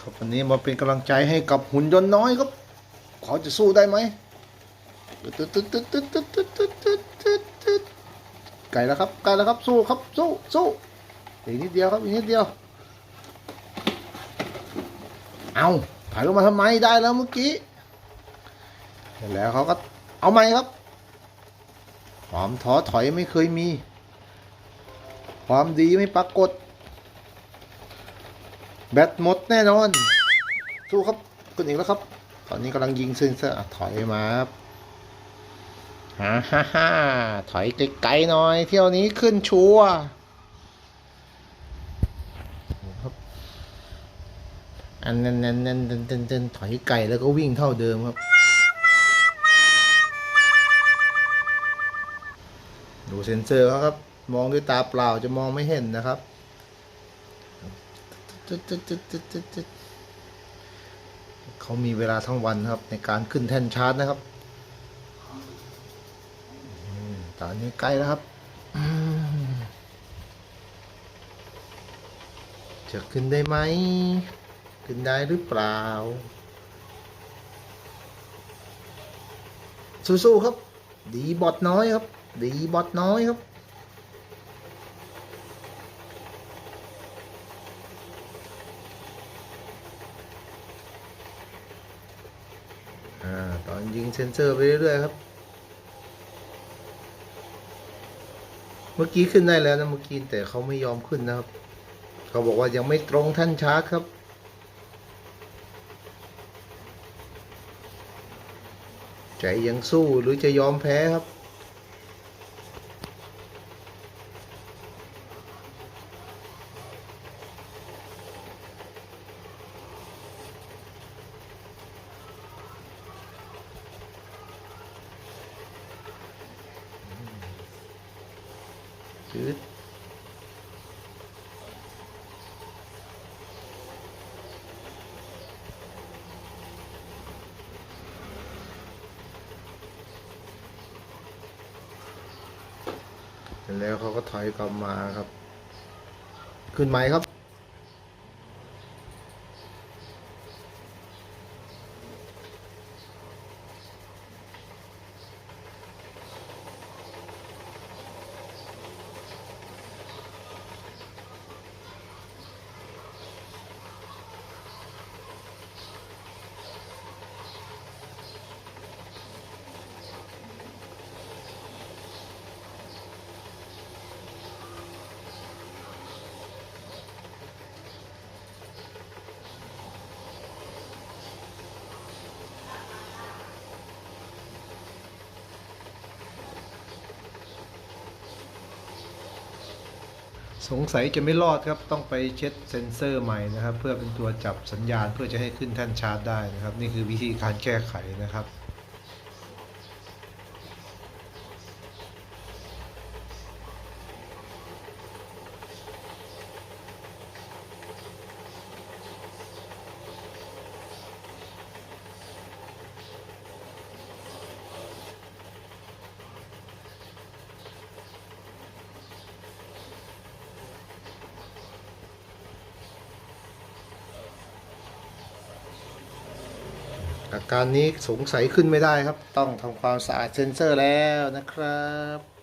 ครับวันนี้มาเป็นกำลังใจให้กับหุ่นยนต์น้อยครับ เขาจะสู้ได้ไหมไก่แล้วครับไก่แล้วครับสู้ครับสู้สู้อีกนิดเดียวครับอีกนิดเดียว เอาถ่ายลงมาทำไมได้แล้วเมื่อกี้แล้วเขาก็เอาไหมครับ ความท้อถอยไม่เคยมี ความดีไม่ปรากฏ แบตหมดแน่นอนสู้ครับคุณอีกแล้วครับ ตอนนี้กำลังยิงเซนเซอร์อะถอยมาครับฮ่าฮ่าฮ่าถอยไกลๆหน่อย เที่ยวนี้ขึ้นชัวครับอันนั้นนันนั้นนั้นนั้นนั้นถอยไกลแล้วก็วิ่งเท่าเดิมครับ ดูเซนเซอร์เขาครับ มองด้วยตาเปล่าจะมองไม่เห็นนะครับ ตึ๊ดตึ๊ดตึ๊ดตึ๊ดตึ๊ดตึ๊ดเขามีเวลาทั้งวันครับ ในการขึ้นแท่นชาร์จนะครับอตอนนี้ใกล้แล้วครับจะขึ้นได้ไหม ขึ้นได้หรือเปล่า สู้ๆครับ ดีบอทน้อยครับ ดีบอทน้อยครับ อ่า ตอน ยิงเซนเซอร์ไปเรื่อยๆครับ เมื่อกี้ขึ้นได้แล้วนะเมื่อกี้แต่เขาไม่ยอมขึ้นนะครับ เขาบอกว่ายังไม่ตรงท่านชาร์จครับใจยังสู้หรือจะยอมแพ้ครับืดเสร็จแล้วเขาก็ถอยกลับมาครับ ขึ้นไหมครับ สงสัยจะไม่รอดครับต้องไปเช็ดเซ็นเซอร์ใหม่นะครับ เพื่อเป็นตัวจับสัญญาณเพื่อจะให้ขึ้นแท่นชาร์จได้นะครับ นี่คือวิธีการแก้ไขนะครับ อาการนี้สงสัยขึ้นไม่ได้ครับ ต้องทำความสะอาดเซ็นเซอร์แล้วนะครับ